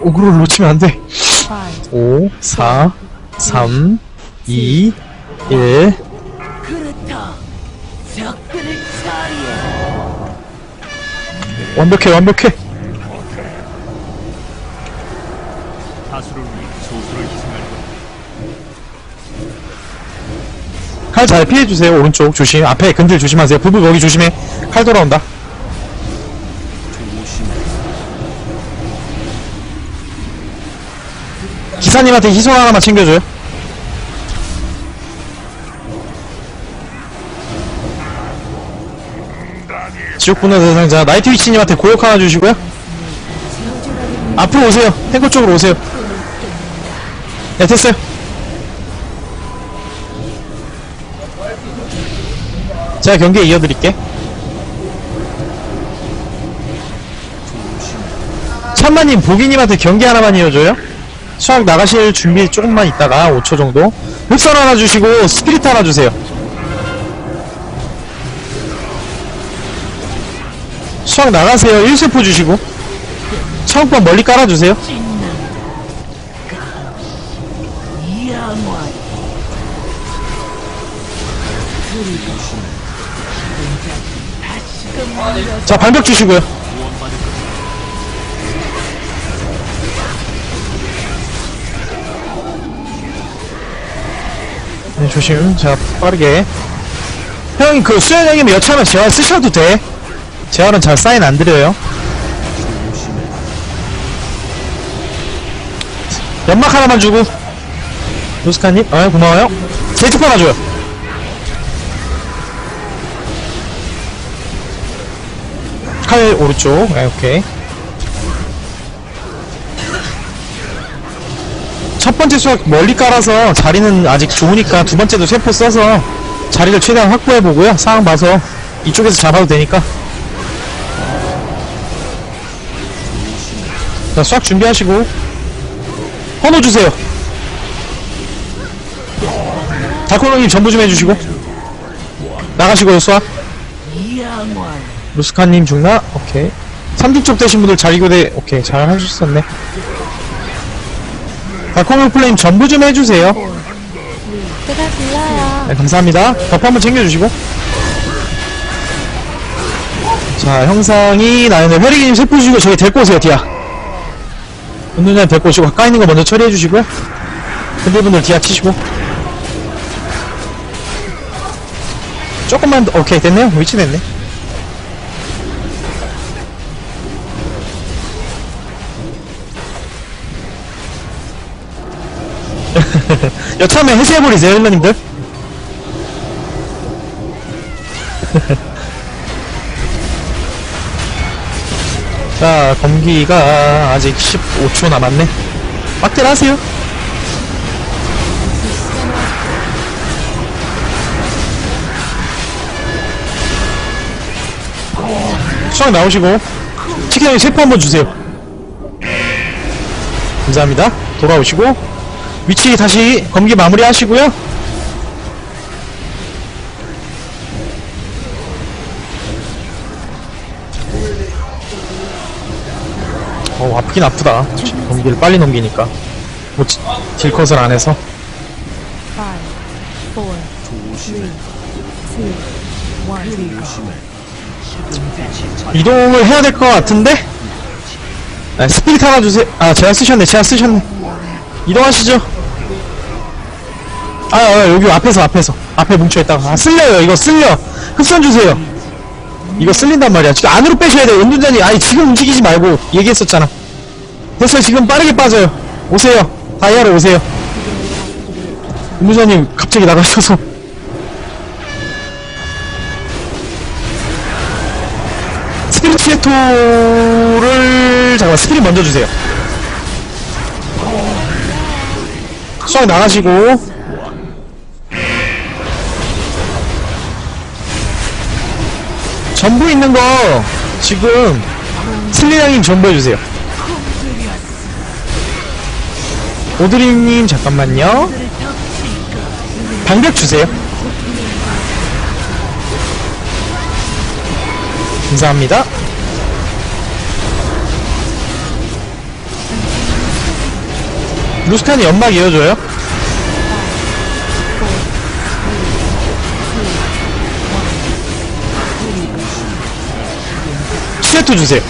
오그로를 놓치면 안 돼. five, 5, 4, 3, 2, 1. 그렇다. 적들을 처리해. 완벽해, 완벽해. 다수를 위해 소수를 희생할 것. 칼 잘 피해주세요. 오른쪽 조심. 앞에 근들 조심하세요. 부부 여기 조심해. 칼 돌아온다. 기사님한테 희소 하나만 챙겨줘요. 지옥분노 대상자 나이트 위치님한테 고역 하나 주시고요. 앞으로 오세요. 탱커 쪽으로 오세요. 네, 됐어요. 제가 경기에 이어드릴게. 찬마님, 보기님한테 경기 하나만 이어줘요. 수학 나가실 준비 조금만 있다가 5초 정도. 흑선 하나 주시고 스피릿 하나 주세요. 수학 나가세요. 1세포 주시고. 차옥방 멀리 깔아주세요. 자, 반벽 주시고요. 네, 조심. 자, 빠르게. 형, 그 수현 형님 여차하면 재활 쓰셔도 돼. 재활은 잘 사인 안 드려요. 연막 하나만 주고. 노스카님, 아, 고마워요. 제트포 하나 줘요. 칼 오른쪽. 아, 오케이. 번째 수학 멀리 깔아서 자리는 아직 좋으니까 두 번째도 세포 써서 자리를 최대한 확보해 보고요. 상황 봐서 이쪽에서 잡아도 되니까. 자, 수학 준비하시고. 헌호 주세요. 달코노님 전부 좀 해주시고. 나가시고요, 수학. 루스카님 죽나? 오케이. 3등 쪽 되신 분들 자리 교대, 오케이. 잘 하셨었네. 달코노 플레임 전부 좀 해주세요. 제가 불러요. 네, 감사합니다. 버프 한번 챙겨주시고. 자, 형상이 나는데 회리기님 세포 주시고 저기 데리고 오세요, 디아. 은둔자님 데리고 오시고 가까이 있는 거 먼저 처리해 주시고요. 근들분들 디아 치시고. 조금만 더, 오케이, 됐네요. 위치 됐네. 여차하면 해제해버리세요, 힐러님들. 자, 검기가 아직 15초 남았네. 빡들 하세요. 수학 나오시고, 치킨형이 세포 한번 주세요. 감사합니다. 돌아오시고, 위치 다시 검기 마무리 하시고요. 어, 아프긴 아프다. 검기를 빨리 넘기니까. 뭐, 지- 딜컷을 안 해서. 이동을 해야 될 것 같은데? 아, 스피릿 하나 주세요. 아, 제가 쓰셨네. 제가 쓰셨네. 이동하시죠. 아, 아, 여기 앞에서, 앞에서. 앞에 뭉쳐있다가. 아, 쓸려요. 이거 쓸려. 흡선 주세요. 이거 쓸린단 말이야. 지금 안으로 빼셔야 돼요. 운전자님, 아니, 지금 움직이지 말고 얘기했었잖아. 됐어요. 지금 빠르게 빠져요. 오세요. 다이아로 오세요. 운전자님, 갑자기 나가셔서. 스피리티토를 잠깐만 스피릿 먼저 주세요 수학 나가시고 전부 있는 거 지금 슬리랑님 전부 해주세요. 오드리님 잠깐만요. 방벽 주세요. 감사합니다. 루스칸이 연막 이어줘요? 치네토 주세요.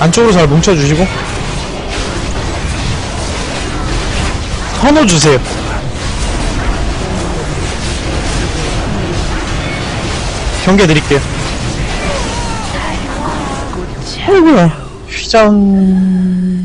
안쪽으로 잘 뭉쳐주시고. 헌호 주세요. 경계 드릴게요. 아이고야. 휘장.